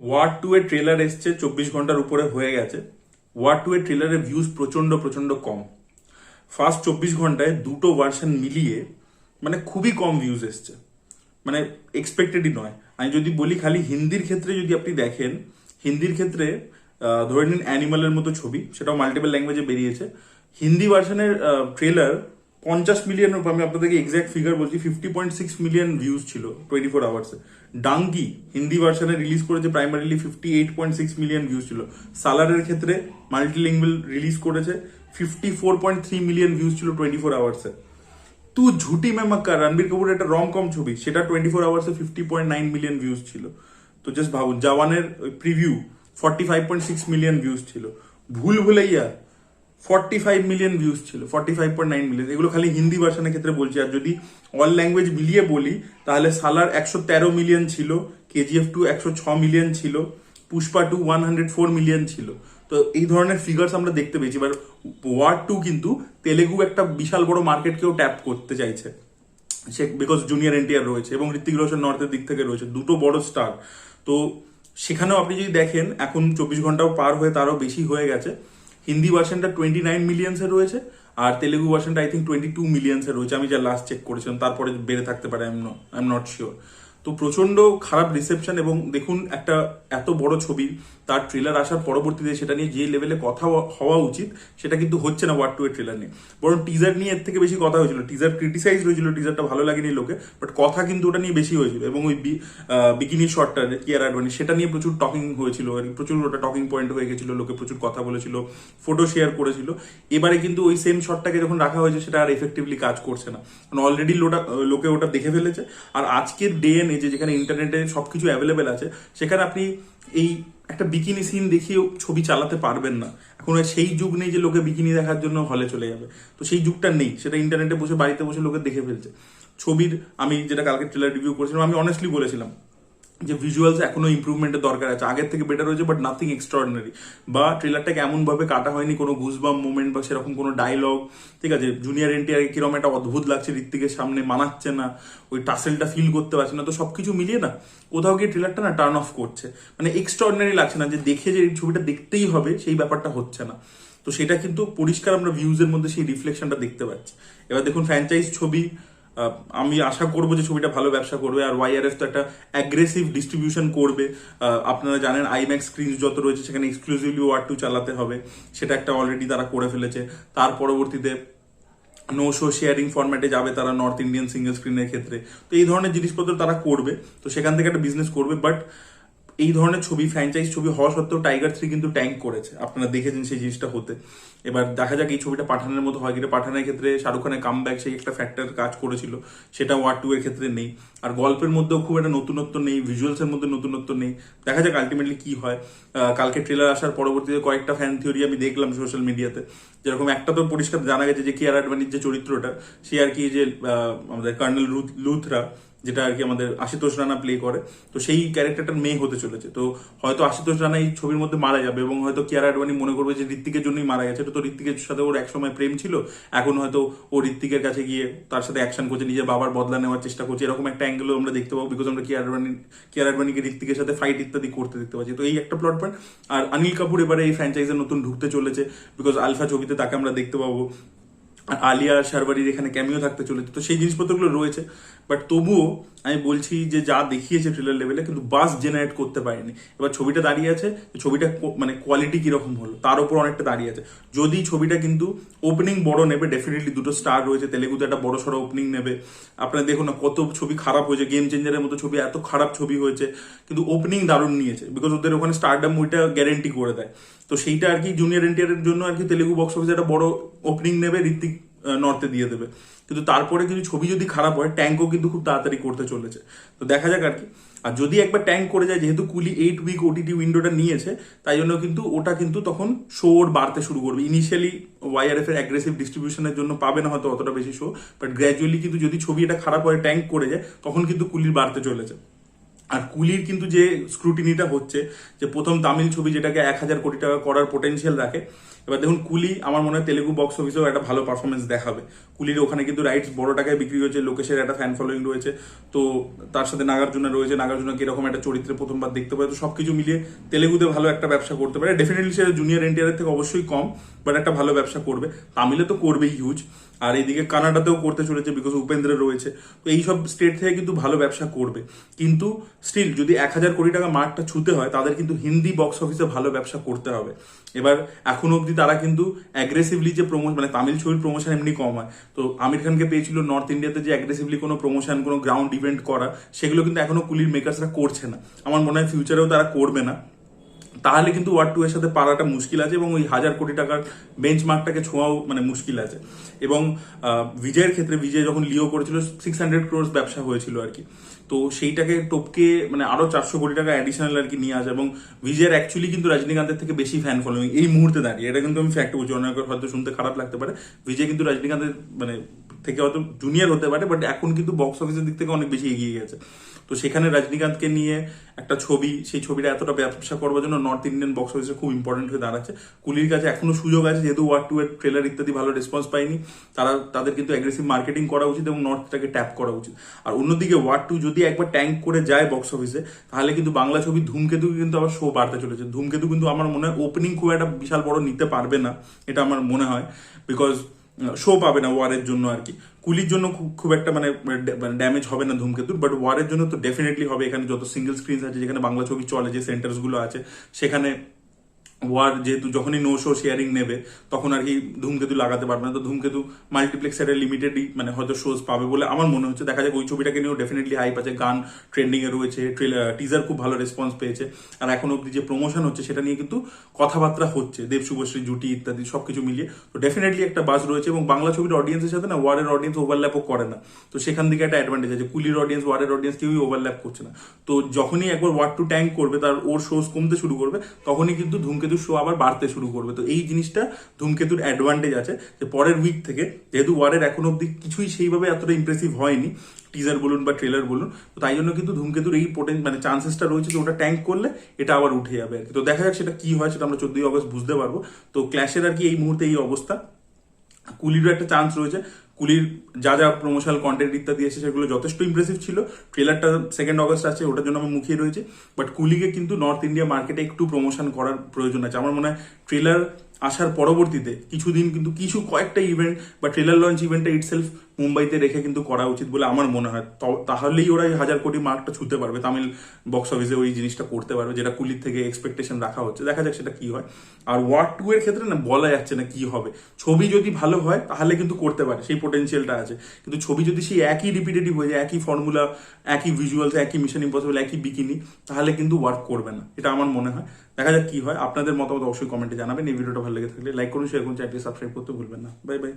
War two এর trailer এসছে চব্বিশ ঘণ্টার উপরে হয়ে গেছে। ওয়ার টু এর ট্রেলারের ভিউজ প্রচণ্ড প্রচণ্ড কম। ফার্স্ট চব্বিশ ঘন্টায় দুটো ভার্সন মিলিয়ে মানে খুবই কম ভিউজ এসছে। মানে এক্সপেক্টেডই নয়। আমি যদি বলি খালি হিন্দির ক্ষেত্রে যদি আপনি দেখেন, হিন্দির ক্ষেত্রে ধরে নিন অ্যানিমালের মতো ছবি, সেটাও মাল্টিপল ল্যাঙ্গুয়েজে বেরিয়েছে। হিন্দি ভার্সনের ট্রেলার পঞ্চাশ মিলিয়ন আমি আপনাদেরকে এক্সাক্ট ফিগার বলছি fifty point six million views ছিল টোয়েন্টি ফোর আওয়ার্সে ডাঙ্কি হিন্দি ভার্সানে রিলিজ করেছে primarily fifty eight point six million views ছিল। সালারের ক্ষেত্রে মাল্টিলিঙ্গুয়াল রিলিজ করেছে fifty four point three million views ছিল টোয়েন্টি ফোর আওয়ার্সে তু ঝুটি মে মক্কা রণবীর কাপুর একটা রম কম ছবি, সেটা twenty four আওয়ার্সে fifty point nine million views ছিল। তো জাস্ট ভাবুন জওয়ানের preview forty five point six million views ছিল। Bhool Bhulaiyaa forty five million views ছিল forty five point nine million এগুলো খালি হিন্দি ভার্সনের ক্ষেত্রে বলছি, আর যদি অল ল্যাঙ্গুয়েজ মিলিয়ে বলি, তাহলে সালার একশো তেরো মিলিয়ন ছিল কেজিএফ টু একশো ছ মিলিয়ন ছিল Pushpa two one hundred four million ছিল। তো এই ধরনের ফিগার্স আমরা দেখতে পেয়েছি। এবার ওয়ার টু কিন্তু তেলেগু একটা বিশাল বড় মার্কেটকেও ট্যাপ করতে চাইছে। সে বিকজ জুনিয়র এনটিআর রয়েছে এবং ঋত্বিক রোশন নর্থের দিক থেকে রয়েছে, দুটো বড় স্টার তো সেখানেও আপনি যদি দেখেন, এখন চব্বিশ ঘন্টাও পার হয়ে তারও বেশি হয়ে গেছে। হিন্দি ভার্সনটা টোয়েন্টি নাইন মিলিয়ন্সে রয়েছে, আর তেলেগু ভার্সনটা আই থিঙ্ক টোয়েন্টি টু মিলিয়ন্সে রয়েছে। আমি যা লাস্ট চেক করেছিলাম, তারপরে বেড়ে থাকতে পারে আই এম নট শিওর তো প্রচণ্ড খারাপ রিসেপশন এবং দেখুন একটা এত বড় ছবি, তার ট্রেলার আসার পরবর্তীতে সেটা নিয়ে যে লেভেলে কথা হওয়া উচিত, সেটা কিন্তু হচ্ছে না ওয়ার টু এর ট্রেলার নিয়ে। বরং টিজার নিয়ে এর থেকে বেশি কথা হয়েছিল। টিজার ক্রিটিসাইজ হয়েছিল টিজারটা ভালো লাগেনি লোকে বাট কথা কিন্তু ওটা নিয়ে বেশি হয়েছিল। এবং ওই বিকিনি শটটা কিয়ার অ্যাডভানি সেটা নিয়ে প্রচুর টকিং হয়েছিল আর প্রচুর ওটা টকিং পয়েন্ট হয়ে গেছিল, লোকে প্রচুর কথা বলেছিল ফটো শেয়ার করেছিল। এবারে কিন্তু ওই সেম শটটাকে যখন রাখা হয়েছে, সেটা আর এফেক্টিভলি কাজ করছে না। কারণ অলরেডি লোটা, লোকে ওটা দেখে ফেলেছে। আর আজকের ডে এন যে যেখানে ইন্টারনেটে সবকিছু অ্যাভেলেবেল আছে, সেখানে আপনি এই একটা বিকিনি সিন দেখিয়েও ছবি চালাতে পারবেন না। এখন সেই যুগ নেই যে লোকে বিকিনি দেখার জন্য হলে চলে যাবে। তো সেই যুগটা নেই, সেটা ইন্টারনেটে বসে, বাড়িতে বসে লোকে দেখে ফেলছে। ছবির আমি যেটা কালকে ট্রেলার রিভিউ করেছিলাম, আমি অনেস্টলি বলেছিলাম যে ভিজুয়ালস এখনও ইমপ্রুভমেন্টের দরকার আছে। আগের থেকে বেটার হয়েছে বাট নাথিং এক্সট্রাঅর্ডিনারি বা ট্রেলারটাকে এমনভাবে কাটা হয়নি, কোনো গুজবাম মুভমেন্ট বা সেরকম কোনো ডায়লগ ঠিক আছে জুনিয়র এনটিআর কীরকম একটা অদ্ভুত লাগছে, ঋত্বিকের সামনে মানাচ্ছে না, ওই টাসেলটা ফিল করতে পারছে না। তো সব কিছু মিলিয়ে না, কোথাও গিয়ে ট্রেলারটা না টার্ন অফ করছে। মানে এক্সট্রাঅর্ডিনারি লাগছে না যে দেখে যে এই ছবিটা দেখতেই হবে, সেই ব্যাপারটা হচ্ছে না। তো সেটা কিন্তু পরিষ্কার আমরা ভিউজের মধ্যে সেই রিফ্লেকশনটা দেখতে পাচ্ছি। এবার দেখুন ফ্র্যাঞ্চাইজ ছবি আমি আশা করব যে ছবিটা ভালো ব্যবসা করবে, আর ওয়াইআরএস তো একটা অ্যাগ্রেসিভ ডিস্ট্রিবিউশন করবে। আপনারা জানেন আইম্যাক্স স্ক্রিন যত রয়েছে, সেখানে এক্সক্লুসিভলি ওয়ার টু চালাতে হবে। সেটা একটা অলরেডি তারা করে ফেলেছে। তার পরবর্তীতে নো শো শেয়ারিং ফরম্যাটে যাবে তারা নর্থ ইন্ডিয়ান সিঙ্গেল স্ক্রিনের ক্ষেত্রে। তো এই ধরনের জিনিসপত্র তারা করবে। তো সেখান থেকে একটা বিজনেস করবে। বাট এই ধরনের ছবি ফ্র্যাঞ্চাইজ ছবি হওয়া সত্ত্বেও টাইগার থ্রি কিন্তু ট্যাঙ্ক করেছে। আপনারা দেখেছেন সেই জিনিসটা হতে। এবার দেখা যাক এই ছবিটা পাঠানের মতো হয় কিনা। পাঠানের ক্ষেত্রে শাহরুখ খানের কাম ব্যাক সেই একটা ফ্যাক্টর কাজ করেছিল। সেটা ওয়ার টু এর ক্ষেত্রে নেই। আর গল্পের মধ্যেও খুব একটা নতুনত্ব নেই ভিজুয়ালস এর মধ্যে নতুনত্ব নেই। দেখা যাক আলটিমেটলি কি হয়। কালকে ট্রেলার আসার পরবর্তীতে কয়েকটা ফ্যান থিওরি আমি দেখলাম সোশ্যাল মিডিয়াতে যেরকম একটা তো পরিষ্কার জানা গেছে যে কিয়ার আডবাণীর যে চরিত্রটা, সে আর কি যে আমাদের কর্নেল লুথরা যেটা আর কি আমাদের আশুতোষ রানা প্লে করে। তো সেই ক্যারেক্টারটার মেয়ে হতে চলেছে। তো হয়তো আশুতোষ রানা এই ছবির মধ্যে মারা যাবে এবং হয়তো কিয়ারা আডবাণী মনে করবে যে ঋত্বিকের জন্যই মারা গেছে। তো ঋত্বিকের সাথে ওর একসময় প্রেম ছিল। এখন হয়তো ও ঋত্বিকের কাছে গিয়ে তার সাথে অ্যাকশন করছে, নিজের বাবার বদলা নেওয়ার চেষ্টা করছে। এরকম একটা অ্যাঙ্গেলও আমরা দেখতে পাবো বিকজ আমরা কিয়ার আডবাণী কিয়ার আডবাণীকে ঋত্বিকের সাথে ফাইট ইত্যাদি করতে দেখতে পাচ্ছি। তো এই একটা প্লট পয়েন্ট আর অনিল কাপুর এবারে এই ফ্র্যাঞ্চাইজের নতুন ঢুকতে চলেছে বিকজ আলফা ছবিতে তাকে আমরা দেখতে পাবো। আলিয়া শারবারির এখানে ক্যামিও থাকতে চলেছে। তো সেই জিনিসপত্রগুলো রয়েছে। বাট তবুও আমি বলছি যে যা দেখিয়েছে ট্রেলার লেভেলে কিন্তু বাস জেনারেট করতে পারেনি। এবার ছবিটা দাঁড়িয়ে আছে ছবিটা মানে কোয়ালিটি কীরকম হলো, তার উপর অনেকটা দাঁড়িয়ে আছে। যদি ছবিটা কিন্তু ওপেনিং বড় নেবে ডেফিনেটলি দুটো স্টার রয়েছে। তেলেগুতে একটা বড় সড়ো ওপেনিং নেবে। আপনারা দেখুন না কত ছবি খারাপ হয়েছে। গেম চেঞ্জারের মতো ছবি, এত খারাপ ছবি হয়েছে। কিন্তু ওপেনিং দারুণ নিয়েছে। বিকজ ওদের ওখানে স্টারডাম ওইটা গ্যারেন্টি করে দেয়। তো সেইটা আর কি জুনিয়র এনটিআর এর জন্য আর কি তেলেগু বক্স অফিসে একটা বড় ওপেনিং নেবে ঋত্বিক নর্থে দিয়ে দেবে। কিন্তু তারপরে কিন্তু ছবি যদি খারাপ হয় ট্যাঙ্কও কিন্তু খুব তাড়াতাড়ি করতে চলেছে। তো দেখা যাক আর কি। আর যদি একবার ট্যাঙ্ক করে যায়, যেহেতু কুলি এইট উইক ওটিটি উইন্ডোটা নিয়েছে, তাই জন্য কিন্তু ওটা কিন্তু তখন শো ওর বাড়তে শুরু করবে। ইনিশিয়ালি ওয়াইআরএফ এর অ্যাগ্রেসিভ ডিস্ট্রিবিউশনের জন্য পাবে না হয়তো অতটা বেশি শো বাট গ্র্যাজুয়ালি কিন্তু যদি ছবি এটা খারাপ হয় ট্যাঙ্ক করে যায়, তখন কিন্তু কুলির বাড়তে চলেছে। আর কুলির কিন্তু যে স্ক্রুটিনিটা হচ্ছে, যে প্রথম তামিল ছবি যেটাকে এক হাজার কোটি টাকা করার পোটেনশিয়াল রাখে, এবার দেখুন কুলি আমার মনে হয় তেলেগু বক্স অফিসেও একটা ভালো পারফরমেন্স দেখাবে। কুলির ওখানে কিন্তু রাইটস বড় টাকায় বিক্রি হয়েছে, লোকেশের একটা ফ্যান ফলোয়িং রয়েছে, তো তার সাথে নাগার্জুনা রয়েছে, নাগার্জুনা কীরকম একটা চরিত্রে প্রথমবার দেখতে পাবে, তো সব কিছু মিলিয়ে তেলেগুতে ভালো একটা ব্যবসা করতে পারে। ডেফিনেটলি সে জুনিয়র এনটিআর থেকে অবশ্যই কম বাট একটা ভালো ব্যবসা করবে। তামিলে তো করবেই হিউজ আর এইদিকে কানাডাতেও করতে চলেছে বিকজ উপেন্দ্র রয়েছে। তো এইসব স্টেট থেকে কিন্তু ভালো ব্যবসা করবে। কিন্তু স্টিল যদি এক হাজার কোটি টাকা মার্কটা ছুতে হয়, তাদের কিন্তু হিন্দি বক্স অফিসে ভালো ব্যবসা করতে হবে। এবার এখন অবধি তারা কিন্তু অ্যাগ্রেসিভলি যে প্রমোশন মানে তামিল ছবির প্রমোশন এমনি কম হয়। তো আমির খানকে পেয়েছিল নর্থ ইন্ডিয়াতে যে অ্যাগ্রেসিভলি কোনো প্রমোশন কোনো গ্রাউন্ড ইভেন্ট করা, সেগুলো কিন্তু এখনও কুলির মেকার্সরা করছে না। আমার মনে হয় ফিউচারেও তারা করবে না। তাহলে কিন্তু ওয়ার্ড টু এর সাথে পারাটা মুশকিল আছে এবং ওই হাজার কোটি টাকার বেঞ্চ মার্কটাকে ছোঁয়াও মানে মুশকিল আছে। এবং বিজয়ের ক্ষেত্রে বিজয় যখন লিও করেছিল সিক্স হান্ড্রেড ক্রোর্স ব্যবসা হয়েছিল আর কি। তো সেইটাকে টপকে মানে আরও চারশো কোটি টাকা অ্যাডিশনাল আর কি নিয়ে আসে এবং বিজয়ের অ্যাকচুয়ালি কিন্তু রজনীকান্তের থেকে বেশি ফ্যান ফলোয়িং এই মুহূর্তে দাঁড়িয়ে। এটা কিন্তু আমি ফ্যাক্ট বলছি অনেকের হয়তো শুনতে খারাপ লাগতে পারে। বিজয় কিন্তু রজনীকান্তের মানে থেকে হয়তো জুনিয়র হতে পারে বাট এখন কিন্তু বক্স অফিসের দিক থেকে অনেক বেশি এগিয়ে গেছে। তো সেখানে রজনীকান্তকে নিয়ে একটা ছবি, সেই ছবিটা এতটা ব্যবসা করবার জন্য নর্থ ইন্ডিয়ান বক্স অফিসে খুব ইম্পর্টেন্ট হয়ে দাঁড়াচ্ছে। কুলির কাছে এখনও সুযোগ আছে, যেহেতু ওয়ার্ড টু এর ট্রেলার ইত্যাদি ভালো রেসপন্স পায়নি, তারা, তাদের কিন্তু অ্যাগ্রেসিভ মার্কেটিং করা উচিত এবং নর্থটাকে ট্যাপ করা উচিত। আর অন্যদিকে ওয়ার্ড টু যদি একবার ট্যাঙ্ক করে যায় বক্স অফিসে তাহলে কিন্তু বাংলা ছবি ধূমকেতু কিন্তু আবার শো বাড়তে চলেছে। ধূমকেতু কিন্তু আমার মনে হয় ওপেনিং খুব একটা বিশাল বড় নিতে পারবে না, এটা আমার মনে হয় বিকজ শো পাবে না ওয়ারের জন্য আর কি কুলির জন্য খুব একটা মানে ড্যামেজ হবে না ধূমকেতুর বাট ওয়ারের জন্য তো ডেফিনেটলি হবে। এখানে যত সিঙ্গেল স্ক্রিন আছে, যেখানে বাংলা ছবি চলে, যে সেন্টার্সগুলো আছে, সেখানে ওয়ার যেহেতু যখনই নো শো শেয়ারিং নেবে, তখন আর কি ধূমকেতু লাগাতে পারবে না। তো ধূমকেতু মাল্টিপ্লেক্সারে লিমিটেডই মানে হয়তো শোজ পাবে বলে আমার মনে হচ্ছে। দেখা যাক, ওই ছবিটাকে নিয়েও ডেফিনেটলি হাইপ আছে। গান ট্রেন্ডিংয়ে রয়েছে টিজার খুব ভালো রেসপন্স পেয়েছে। আর এখন অব্দি যে প্রমোশন হচ্ছে, সেটা নিয়ে কিন্তু কথাবার্তা হচ্ছে। দেব, শুভশ্রী, জুটি ইত্যাদি সবকিছু মিলিয়ে। তো ডেফিনেটলি একটা বাস রয়েছে এবং বাংলা ছবির অডিয়েন্সের সাথে না ওয়ারের অডিয়েন্স ওভারল্যাপও করে না। তো সেখান থেকে একটা অ্যাডভান্টেজ আছে। কুলির অডিয়েন্স ওয়ারের অডিয়েন্স কেউই ওভারল্যাপ করছে না। তো যখনই একবার ওয়ার্ড টু ট্যাঙ্ক করবে, তার ওর শোজ কমতে শুরু করবে, তখনই কিন্তু ধূমকেতুর শো আবার বাড়তে শুরু করবে। তো এই জিনিসটা ধূমকেতুর অ্যাডভান্টেজ আছে যে পরের উইক থেকে যেহেতু ওয়ারের এখন অব্দি কিছুই সেইভাবে এতটা ইমপ্রেসিভ হয়নি টিজার বলুন বা ট্রেলার বলুন, তো তাই জন্য কিন্তু ধূমকেতুর এই পোটেন মানে চান্সেসটা রয়েছে যে ওটা ট্যাঙ্ক করলে এটা আবার উঠে যাবে আর কি। তো দেখা যাক সেটা কি হয়, সেটা আমরা চোদ্দই অগস্ট বুঝতে পারব। তো ক্ল্যাশের আর কি এই মুহূর্তে এই অবস্থা। কুলিরও একটা চান্স রয়েছে। কুলির যা যা প্রমোশনাল কন্টেন্ট ইত্যাদি এসে সেগুলো যথেষ্ট ইমপ্রেসিভ ছিল। ট্রেলারটা সেকেন্ড অগস্ট আছে ওটার জন্য আমি মুখিয়ে রয়েছে। বাট কুলিকে কিন্তু নর্থ ইন্ডিয়া মার্কেটে একটু প্রমোশন করার প্রয়োজন আছে। আমার মনে হয় ট্রেলার আসার পরবর্তীতে কিছুদিন কিন্তু কিছু কয়েকটা ইভেন্ট বা ট্রেলার লঞ্চ ইভেন্টটা ইটসেলফ মুম্বাইতে রেখে কিন্তু করা উচিত বলে আমার মনে হয়। তাহলেই ওরা হাজার কোটি মার্কটা ছুতে পারবে। তামিল বক্স অফিসে ওই জিনিসটা করতে পারবে, যেটা কুলির থেকে এক্সপেকটেশন রাখা হচ্ছে। দেখা যাক সেটা কি হয়। আর ওয়ার্ড টু এর ক্ষেত্রে না বলা যাচ্ছে না কি হবে। ছবি যদি ভালো হয়, তাহলে কিন্তু করতে পারে, সেই পোটেনশিয়ালটা আছে। কিন্তু ছবি যদি সেই একই রিপিটেটিভ হয়ে যায়, একই ফর্মুলা একই ভিজুয়ালস একই মিশন ইম্পসিবল একই বিকিনি তাহলে কিন্তু ওয়ার্ক করবে না। এটা আমার মনে হয়। দেখা যাক কি হয়। আপনাদের মতামত অবশ্যই কমেন্টে জানাবেন। এই ভিডিওটা ভালো লেগে থাকলে লাইক করুন শেয়ার করুন চ্যানেলটি সাবস্ক্রাইব করতে ভুলবেন না। Bye bye